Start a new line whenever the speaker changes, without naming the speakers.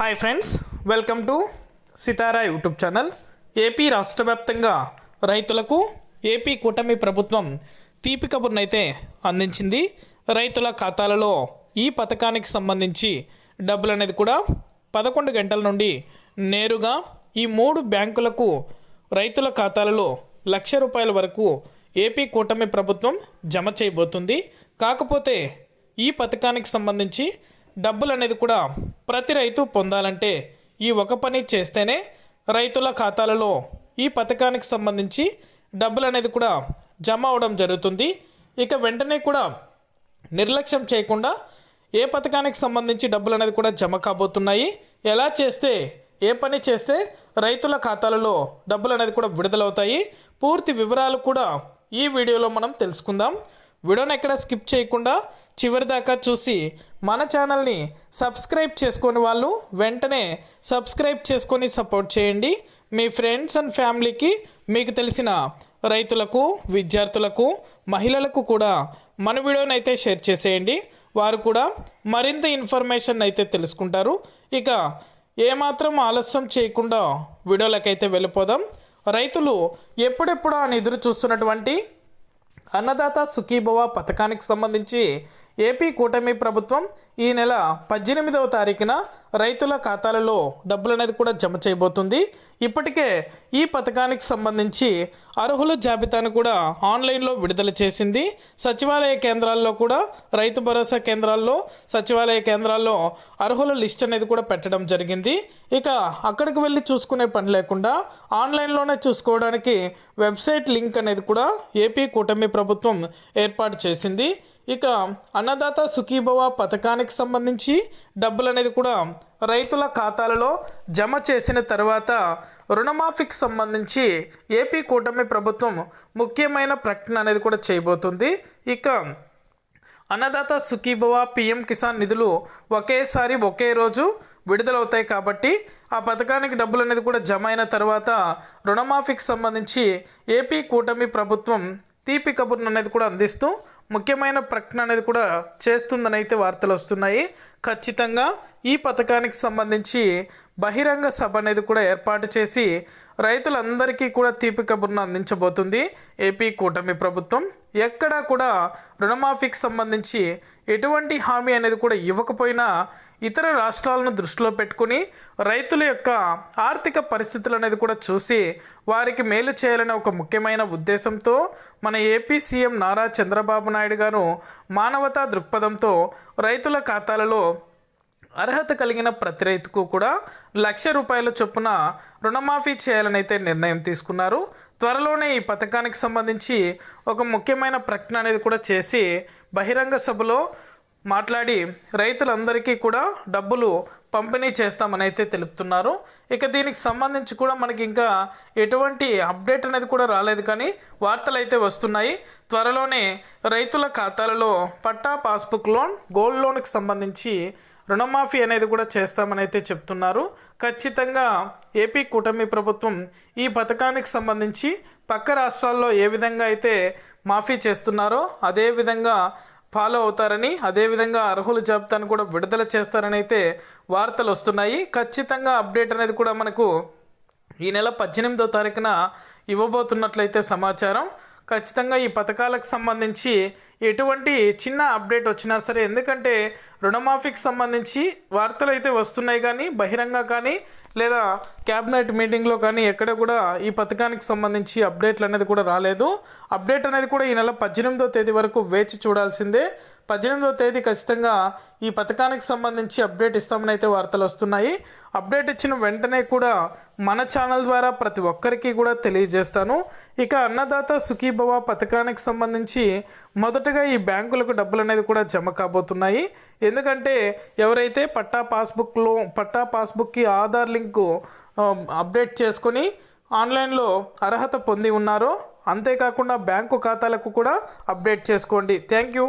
Hi friends welcome to Sitara YouTube channel AP రాష్ట్ర వ్యాప్తంగా రైతులకు ఏపీ కూటమి ప్రభుత్వం తీపి కబుర్నైతే అందించింది. రైతుల ఖాతాలలో ఈ పథకానికి సంబంధించి డబ్బులు అనేది కూడా పదకొండు గంటల నుండి నేరుగా ఈ మూడు బ్యాంకులకు రైతుల ఖాతాలలో లక్ష రూపాయల వరకు ఏపీ కూటమి ప్రభుత్వం జమ చేయబోతుంది. కాకపోతే ఈ పథకానికి సంబంధించి డబ్బులు అనేది కూడా ప్రతి రైతు పొందాలంటే ఈ ఒక పని చేస్తేనే రైతుల ఖాతాలలో ఈ పథకానికి సంబంధించి డబ్బులు అనేది కూడా జమ అవడం జరుగుతుంది. ఇక వెంటనే కూడా నిర్లక్ష్యం చేయకుండా ఏ పథకానికి సంబంధించి డబ్బులు అనేది కూడా జమ కాబోతున్నాయి. ఎలా చేస్తే ఏ పని చేస్తే రైతుల ఖాతాలలో డబ్బులు అనేది కూడా విడుదలవుతాయి. పూర్తి వివరాలు కూడా ఈ వీడియోలో మనం తెలుసుకుందాం. వీడియోని ఎక్కడ స్కిప్ చేయకుండా చివరి దాకా చూసి మన ఛానల్ని సబ్స్క్రైబ్ చేసుకొని వాళ్ళు వెంటనే సబ్స్క్రైబ్ చేసుకొని సపోర్ట్ చేయండి. మీ ఫ్రెండ్స్ అండ్ ఫ్యామిలీకి మీకు తెలిసిన రైతులకు విద్యార్థులకు మహిళలకు కూడా మన వీడియోని అయితే షేర్ చేసేయండి. వారు కూడా మరింత ఇన్ఫర్మేషన్ అయితే తెలుసుకుంటారు. ఇక ఏమాత్రం ఆలస్యం చేయకుండా వీడియోలకైతే వెళ్ళిపోదాం. రైతులు ఎప్పుడెప్పుడు అని ఎదురు చూస్తున్నటువంటి అన్నదాత సుఖీభవ పథకానికి సంబంధించి ఏపీ కూటమి ప్రభుత్వం ఈ నెల పద్దెనిమిదవ తారీఖున రైతుల ఖాతాలలో డబ్బులు అనేది కూడా జమ చేయబోతుంది. ఇప్పటికే ఈ పథకానికి సంబంధించి అర్హుల జాబితాను కూడా ఆన్లైన్లో విడుదల చేసింది. సచివాలయ కేంద్రాల్లో కూడా రైతు భరోసా కేంద్రాల్లో సచివాలయ కేంద్రాల్లో అర్హుల లిస్ట్ అనేది కూడా పెట్టడం జరిగింది. ఇక అక్కడికి వెళ్ళి చూసుకునే పని లేకుండా ఆన్లైన్లోనే చూసుకోవడానికి వెబ్సైట్ లింక్ అనేది కూడా ఏపీ కూటమి ప్రభుత్వం ఏర్పాటు చేసింది. ఇక అన్నదాత సుఖీభవ పథకానికి సంబంధించి డబ్బులు అనేది కూడా రైతుల ఖాతాలలో జమ చేసిన తర్వాత రుణమాఫీకి సంబంధించి ఏపీ కూటమి ప్రభుత్వం ముఖ్యమైన ప్రకటన అనేది కూడా చేయబోతుంది. ఇక అన్నదాత సుఖీభవ పిఎం కిసాన్ నిధులు ఒకేసారి ఒకే రోజు విడుదలవుతాయి కాబట్టి ఆ పథకానికి డబ్బులు అనేది కూడా జమ అయిన తర్వాత రుణమాఫీకి సంబంధించి ఏపీ కూటమి ప్రభుత్వం తీపి కబుర్ను అనేది కూడా అందిస్తూ ముఖ్యమైన ప్రకటన అనేది కూడా చేస్తుందని అయితే వార్తలు వస్తున్నాయి. ఖచ్చితంగా ఈ పథకానికి సంబంధించి బహిరంగ సభ అనేది కూడా ఏర్పాటు చేసి రైతులందరికీ కూడా తీపి కబుర్ను అందించబోతుంది. ఏపీ కూటమి ప్రభుత్వం ఎక్కడా కూడా రుణమాఫీకి సంబంధించి ఎటువంటి హామీ అనేది కూడా ఇవ్వకపోయినా ఇతర రాష్ట్రాలను దృష్టిలో పెట్టుకుని రైతుల యొక్క ఆర్థిక పరిస్థితులు అనేది కూడా చూసి వారికి మేలు చేయాలనే ఒక ముఖ్యమైన ఉద్దేశంతో మన ఏపీ సీఎం నారా చంద్రబాబు నాయుడు గారు మానవతా దృక్పథంతో రైతుల ఖాతాలలో అర్హత కలిగిన ప్రతి రైతుకు కూడా లక్ష రూపాయల చొప్పున రుణమాఫీ చేయాలని అయితే నిర్ణయం తీసుకున్నారు. త్వరలోనే ఈ పథకానికి సంబంధించి ఒక ముఖ్యమైన ప్రకటన అనేది కూడా చేసి బహిరంగ సభలో మాట్లాడి రైతులందరికీ కూడా డబ్బులు పంపిణీ చేస్తామని అయితే తెలుపుతున్నారు. ఇక దీనికి సంబంధించి కూడా మనకి ఇంకా ఎటువంటి అప్డేట్ అనేది కూడా రాలేదు కానీ వార్తలు అయితే వస్తున్నాయి. త్వరలోనే రైతుల ఖాతాలలో పట్టా పాస్బుక్ లోన్ గోల్డ్ లోన్కి సంబంధించి రుణమాఫీ అనేది కూడా చేస్తామని అయితే చెప్తున్నారు. ఖచ్చితంగా ఏపీ కూటమి ప్రభుత్వం ఈ పథకానికి సంబంధించి పక్క రాష్ట్రాల్లో ఏ విధంగా అయితే మాఫీ చేస్తున్నారో అదే విధంగా ఫాలో అవుతారని అదేవిధంగా అర్హుల జాబితాను కూడా విడుదల చేస్తారని అయితే వార్తలు వస్తున్నాయి. ఖచ్చితంగా అప్డేట్ అనేది కూడా మనకు ఈ నెల పద్దెనిమిదో తారీఖున ఇవ్వబోతున్నట్లయితే సమాచారం. ఖచ్చితంగా ఈ పథకాలకు సంబంధించి ఎటువంటి చిన్న అప్డేట్ వచ్చినా సరే ఎందుకంటే రుణమాఫీకి సంబంధించి వార్తలు అయితే వస్తున్నాయి కానీ బహిరంగ కానీ లేదా క్యాబినెట్ మీటింగ్లో కానీ ఎక్కడ కూడా ఈ పథకానికి సంబంధించి అప్డేట్లు అనేది కూడా రాలేదు. అప్డేట్ అనేది కూడా ఈ నెల పద్దెనిమిదో తేదీ వరకు వేచి చూడాల్సిందే. పద్దెనిమిదో తేదీ ఖచ్చితంగా ఈ పథకానికి సంబంధించి అప్డేట్ ఇస్తామని అయితే వార్తలు వస్తున్నాయి. అప్డేట్ ఇచ్చిన వెంటనే కూడా మన ఛానల్ ద్వారా ప్రతి ఒక్కరికి కూడా తెలియజేస్తాను. ఇక అన్నదాత సుఖీభవ పథకానికి సంబంధించి మొదటగా ఈ బ్యాంకులకు డబ్బులు అనేది కూడా జమ కాబోతున్నాయి. ఎందుకంటే ఎవరైతే పట్టా పాస్బుక్లో పట్టా పాస్బుక్కి ఆధార్ లింకు అప్డేట్ చేసుకొని ఆన్లైన్లో అర్హత పొంది ఉన్నారో అంతేకాకుండా బ్యాంకు ఖాతాలకు కూడా అప్డేట్ చేసుకోండి. Thank you.